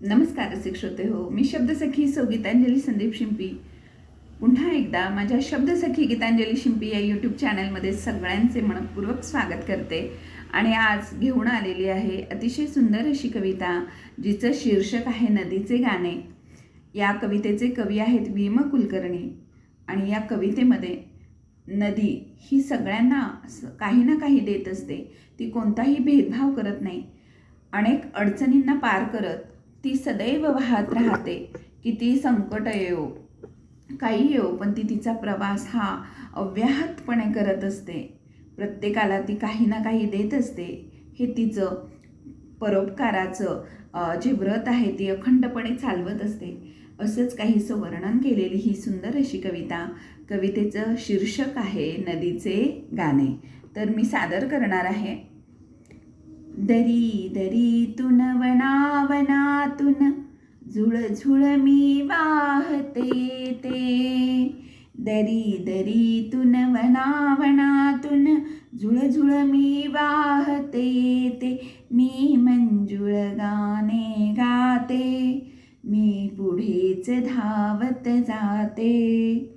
नमस्कार रसिक श्रोते हो. मी शब्दसखी सौ गीतांजली संदीप शिंपी. पुन्हा एकदा माझ्या शब्दसखी गीतांजली शिंपी या यूट्यूब चॅनलमध्ये सगळ्यांचे मनपूर्वक स्वागत करते. आणि आज घेऊन आलेली आहे अतिशय सुंदर अशी कविता जिचं शीर्षक आहे नदीचे गाणे. या कवितेचे कवी आहेत भीम कुलकर्णी. आणि या कवितेमध्ये नदी ही सगळ्यांना काही ना काही देत असते. ती कोणताही भेदभाव करत नाही. अनेक अडचणींना पार करत ती सदैव वाहत राहते किती संकट येऊ काही येऊ पण ती तिचा प्रवास हा अव्याहतपणे करत असते. प्रत्येकाला ती काही ना काही देत असते. हे तिचं परोपकाराचं जे व्रत आहे ती अखंडपणे चालवत असते. असंच काहीसं वर्णन केलेली ही सुंदर अशी कविता कवितेचं शीर्षक आहे नदीचे गाणे. तर मी सादर करणार आहे. दरी दरीतून तुन झुळ झुळ मी वाहते ते. दरी दरीतून वनावनातून झुळ झुळ मी वाहते ते. मी मंजुळ गाणे गाते मी पुढेच धावत जाते.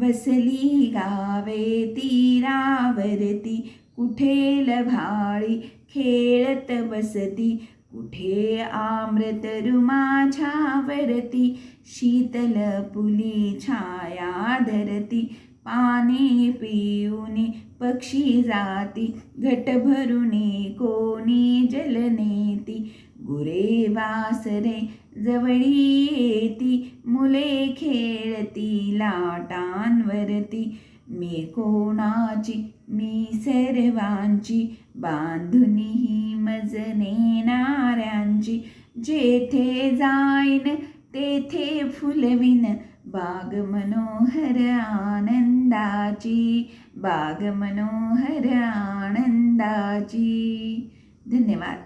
वसली गावे तीरावरती कुठे लभाळी खेळत बसती कुठे आम्रत रुमाछावरती शीतल पुली छाया धरती. पाणी पिऊनी पक्षी जाती. घट भरुनी कोणी जल नेती. गुरे वासरे जवळी येती. मुले खेळती लाटांवरती मी कोणाची? मी सर्वांची. बांधुनी मजने ना જેથે જાયન તેથે ફૂલવિન બાગ મનોહર આનંદાજી બાગ મનોહર આનંદાજી ધન્યવાદ